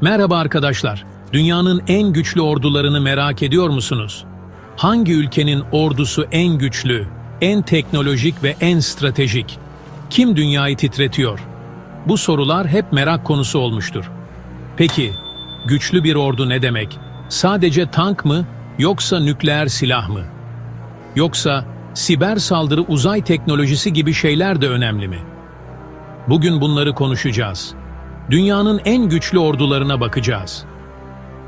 Merhaba arkadaşlar. Dünyanın en güçlü ordularını merak ediyor musunuz? Hangi ülkenin ordusu en güçlü, en teknolojik ve en stratejik? Kim dünyayı titretiyor? Bu sorular hep merak konusu olmuştur. Peki, güçlü bir ordu ne demek? Sadece tank mı yoksa nükleer silah mı? Yoksa siber saldırı uzay teknolojisi gibi şeyler de önemli mi? Bugün bunları konuşacağız. Dünyanın en güçlü ordularına bakacağız.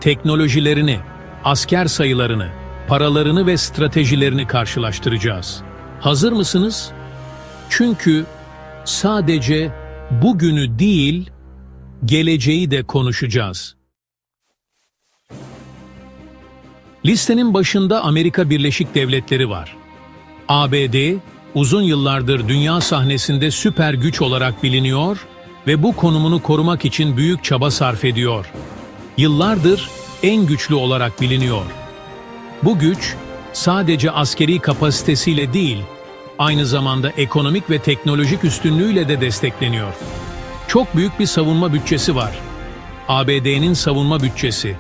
Teknolojilerini, asker sayılarını, paralarını ve stratejilerini karşılaştıracağız. Hazır mısınız? Çünkü sadece bugünü değil, geleceği de konuşacağız. Listenin başında Amerika Birleşik Devletleri var. ABD uzun yıllardır dünya sahnesinde süper güç olarak biliniyor ve bu konumunu korumak için büyük çaba sarf ediyor. Yıllardır en güçlü olarak biliniyor. Bu güç sadece askeri kapasitesiyle değil, aynı zamanda ekonomik ve teknolojik üstünlüğüyle de destekleniyor. Çok büyük bir savunma bütçesi var. ABD'nin savunma bütçesi,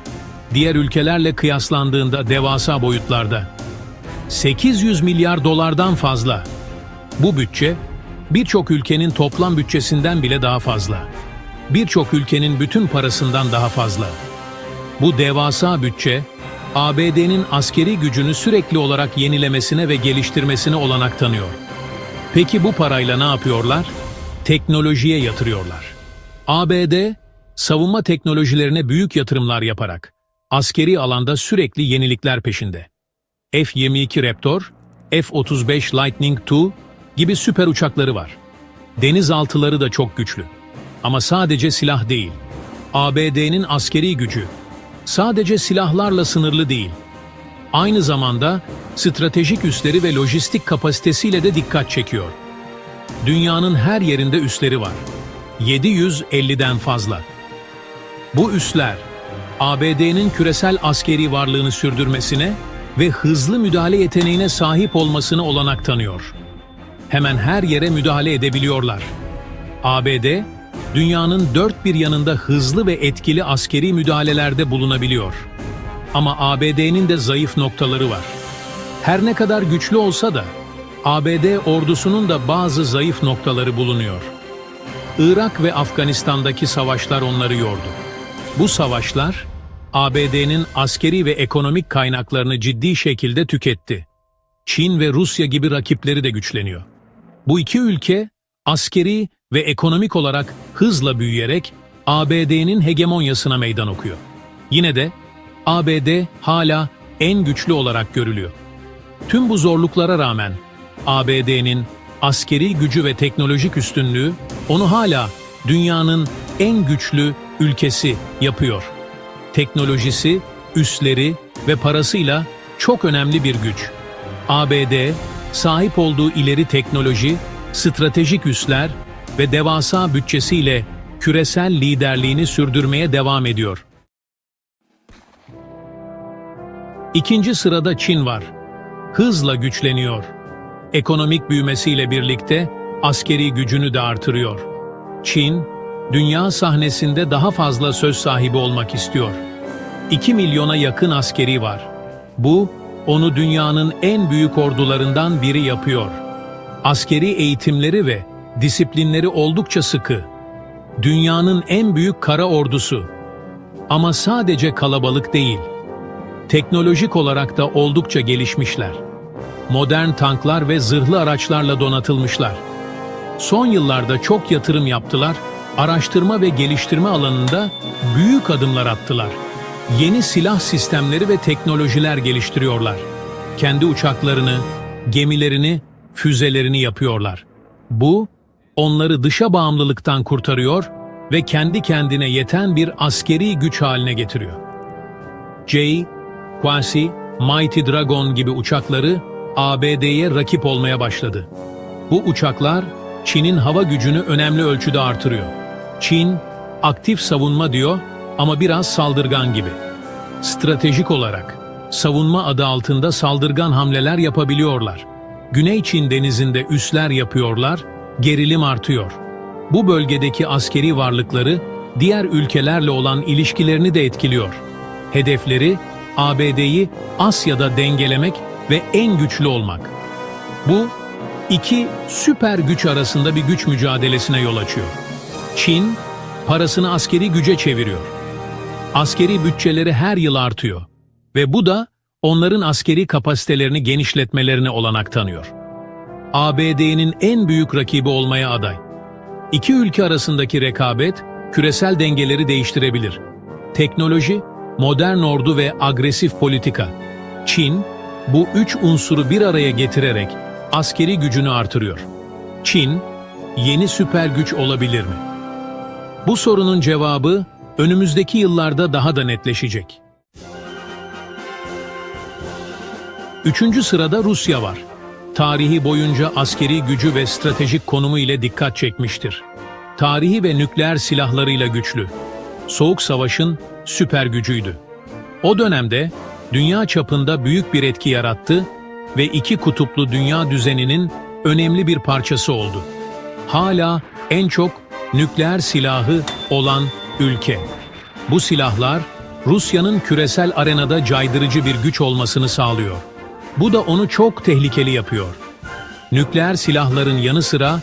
diğer ülkelerle kıyaslandığında devasa boyutlarda. 800 milyar dolardan fazla. Bu bütçe, birçok ülkenin toplam bütçesinden bile daha fazla. Birçok ülkenin bütün parasından daha fazla. Bu devasa bütçe, ABD'nin askeri gücünü sürekli olarak yenilemesine ve geliştirmesine olanak tanıyor. Peki bu parayla ne yapıyorlar? Teknolojiye yatırıyorlar. ABD, savunma teknolojilerine büyük yatırımlar yaparak, askeri alanda sürekli yenilikler peşinde. F-22 Raptor, F-35 Lightning II gibi süper uçakları var. Denizaltıları da çok güçlü. Ama sadece silah değil. ABD'nin askeri gücü sadece silahlarla sınırlı değil. Aynı zamanda stratejik üsleri ve lojistik kapasitesiyle de dikkat çekiyor. Dünyanın her yerinde üsleri var. 750'den fazla. Bu üsler, ABD'nin küresel askeri varlığını sürdürmesine ve hızlı müdahale yeteneğine sahip olmasını olanak tanıyor. Hemen her yere müdahale edebiliyorlar. ABD, dünyanın dört bir yanında hızlı ve etkili askeri müdahalelerde bulunabiliyor. Ama ABD'nin de zayıf noktaları var. Her ne kadar güçlü olsa da, ABD ordusunun da bazı zayıf noktaları bulunuyor. Irak ve Afganistan'daki savaşlar onları yordu. Bu savaşlar, ABD'nin askeri ve ekonomik kaynaklarını ciddi şekilde tüketti. Çin ve Rusya gibi rakipleri de güçleniyor. Bu iki ülke, askeri ve ekonomik olarak hızla büyüyerek ABD'nin hegemonyasına meydan okuyor. Yine de ABD hala en güçlü olarak görülüyor. Tüm bu zorluklara rağmen ABD'nin askeri gücü ve teknolojik üstünlüğü onu hala dünyanın en güçlü ülkesi yapıyor. Teknolojisi, üsleri ve parasıyla çok önemli bir güç. ABD, sahip olduğu ileri teknoloji, stratejik üsler ve devasa bütçesiyle küresel liderliğini sürdürmeye devam ediyor. İkinci sırada Çin var. Hızla güçleniyor. Ekonomik büyümesiyle birlikte askeri gücünü de artırıyor. Çin, dünya sahnesinde daha fazla söz sahibi olmak istiyor. 2 milyona yakın askeri var. Bu, onu dünyanın en büyük ordularından biri yapıyor. Askeri eğitimleri ve disiplinleri oldukça sıkı. Dünyanın en büyük kara ordusu. Ama sadece kalabalık değil. Teknolojik olarak da oldukça gelişmişler. Modern tanklar ve zırhlı araçlarla donatılmışlar. Son yıllarda çok yatırım yaptılar, araştırma ve geliştirme alanında büyük adımlar attılar. Yeni silah sistemleri ve teknolojiler geliştiriyorlar. Kendi uçaklarını, gemilerini, füzelerini yapıyorlar. Bu, onları dışa bağımlılıktan kurtarıyor ve kendi kendine yeten bir askeri güç haline getiriyor. J, Quasi, Mighty Dragon gibi uçakları ABD'ye rakip olmaya başladı. Bu uçaklar Çin'in hava gücünü önemli ölçüde artırıyor. Çin, aktif savunma diyor ama biraz saldırgan gibi. Stratejik olarak, savunma adı altında saldırgan hamleler yapabiliyorlar. Güney Çin denizinde üsler yapıyorlar, gerilim artıyor. Bu bölgedeki askeri varlıkları diğer ülkelerle olan ilişkilerini de etkiliyor. Hedefleri ABD'yi Asya'da dengelemek ve en güçlü olmak. Bu iki süper güç arasında bir güç mücadelesine yol açıyor. Çin parasını askeri güce çeviriyor. Askeri bütçeleri her yıl artıyor ve bu da onların askeri kapasitelerini genişletmelerine olanak tanıyor. ABD'nin en büyük rakibi olmaya aday. İki ülke arasındaki rekabet küresel dengeleri değiştirebilir. Teknoloji, modern ordu ve agresif politika. Çin, bu üç unsuru bir araya getirerek askeri gücünü artırıyor. Çin, yeni süper güç olabilir mi? Bu sorunun cevabı önümüzdeki yıllarda daha da netleşecek. Üçüncü sırada Rusya var. Tarihi boyunca askeri gücü ve stratejik konumu ile dikkat çekmiştir. Tarihi ve nükleer silahlarıyla güçlü. Soğuk Savaş'ın süper gücüydü. O dönemde dünya çapında büyük bir etki yarattı ve iki kutuplu dünya düzeninin önemli bir parçası oldu. Hala en çok nükleer silahı olan ülke. Bu silahlar Rusya'nın küresel arenada caydırıcı bir güç olmasını sağlıyor. Bu da onu çok tehlikeli yapıyor. Nükleer silahların yanı sıra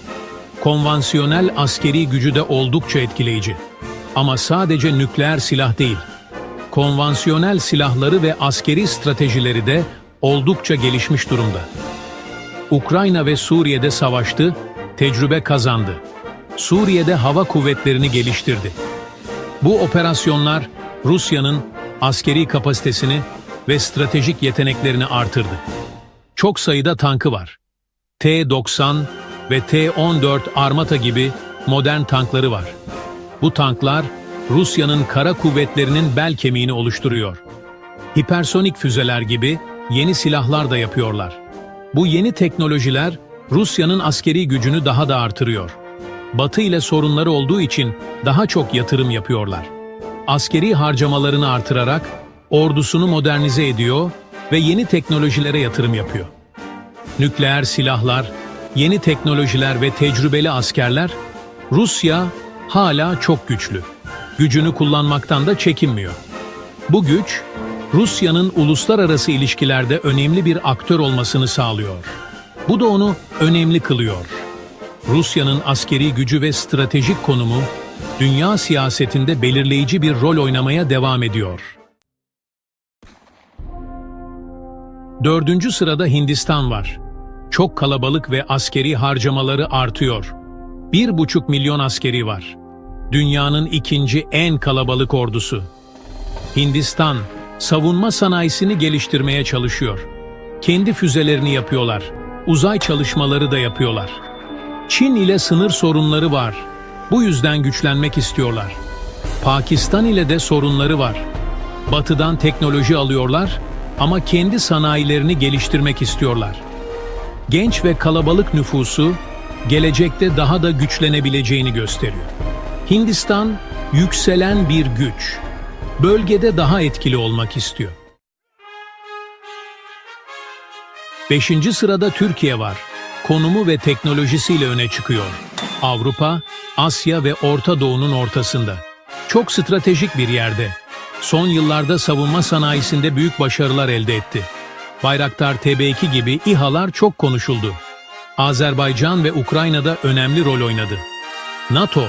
konvansiyonel askeri gücü de oldukça etkileyici. Ama sadece nükleer silah değil. Konvansiyonel silahları ve askeri stratejileri de oldukça gelişmiş durumda. Ukrayna ve Suriye'de savaştı, tecrübe kazandı. Suriye'de hava kuvvetlerini geliştirdi. Bu operasyonlar Rusya'nın askeri kapasitesini ve stratejik yeteneklerini artırdı. Çok sayıda tankı var. T-90 ve T-14 Armata gibi modern tankları var. Bu tanklar Rusya'nın kara kuvvetlerinin bel kemiğini oluşturuyor. Hipersonik füzeler gibi yeni silahlar da yapıyorlar. Bu yeni teknolojiler Rusya'nın askeri gücünü daha da artırıyor. Batı ile sorunları olduğu için daha çok yatırım yapıyorlar. Askeri harcamalarını artırarak ordusunu modernize ediyor ve yeni teknolojilere yatırım yapıyor. Nükleer silahlar, yeni teknolojiler ve tecrübeli askerler, Rusya hala çok güçlü. Gücünü kullanmaktan da çekinmiyor. Bu güç, Rusya'nın uluslararası ilişkilerde önemli bir aktör olmasını sağlıyor. Bu da onu önemli kılıyor. Rusya'nın askeri gücü ve stratejik konumu, dünya siyasetinde belirleyici bir rol oynamaya devam ediyor. Dördüncü sırada Hindistan var. Çok kalabalık ve askeri harcamaları artıyor. Bir buçuk milyon askeri var. Dünyanın ikinci en kalabalık ordusu. Hindistan, savunma sanayisini geliştirmeye çalışıyor. Kendi füzelerini yapıyorlar. Uzay çalışmaları da yapıyorlar. Çin ile sınır sorunları var. Bu yüzden güçlenmek istiyorlar. Pakistan ile de sorunları var. Batıdan teknoloji alıyorlar ama kendi sanayilerini geliştirmek istiyorlar. Genç ve kalabalık nüfusu gelecekte daha da güçlenebileceğini gösteriyor. Hindistan yükselen bir güç. Bölgede daha etkili olmak istiyor. Beşinci sırada Türkiye var. Konumu ve teknolojisiyle öne çıkıyor. Avrupa, Asya ve Orta Doğu'nun ortasında. Çok stratejik bir yerde. Son yıllarda savunma sanayisinde büyük başarılar elde etti. Bayraktar TB2 gibi İHA'lar çok konuşuldu. Azerbaycan ve Ukrayna'da önemli rol oynadı. NATO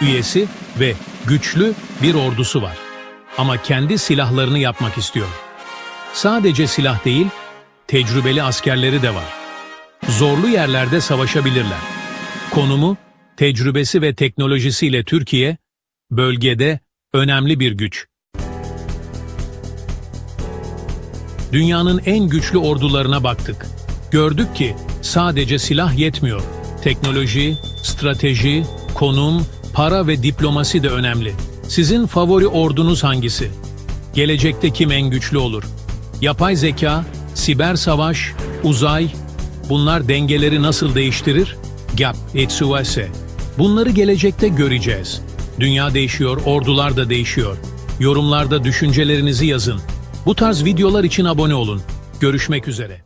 üyesi ve güçlü bir ordusu var. Ama kendi silahlarını yapmak istiyor. Sadece silah değil, tecrübeli askerleri de var. Zorlu yerlerde savaşabilirler. Konumu, tecrübesi ve teknolojisiyle Türkiye, bölgede önemli bir güç. Dünyanın en güçlü ordularına baktık. Gördük ki sadece silah yetmiyor. Teknoloji, strateji, konum, para ve diplomasi de önemli. Sizin favori ordunuz hangisi? Gelecekte kim en güçlü olur? Yapay zeka, siber savaş, uzay, bunlar dengeleri nasıl değiştirir? Gap, Etsuase. Bunları gelecekte göreceğiz. Dünya değişiyor, ordular da değişiyor. Yorumlarda düşüncelerinizi yazın. Bu tarz videolar için abone olun. Görüşmek üzere.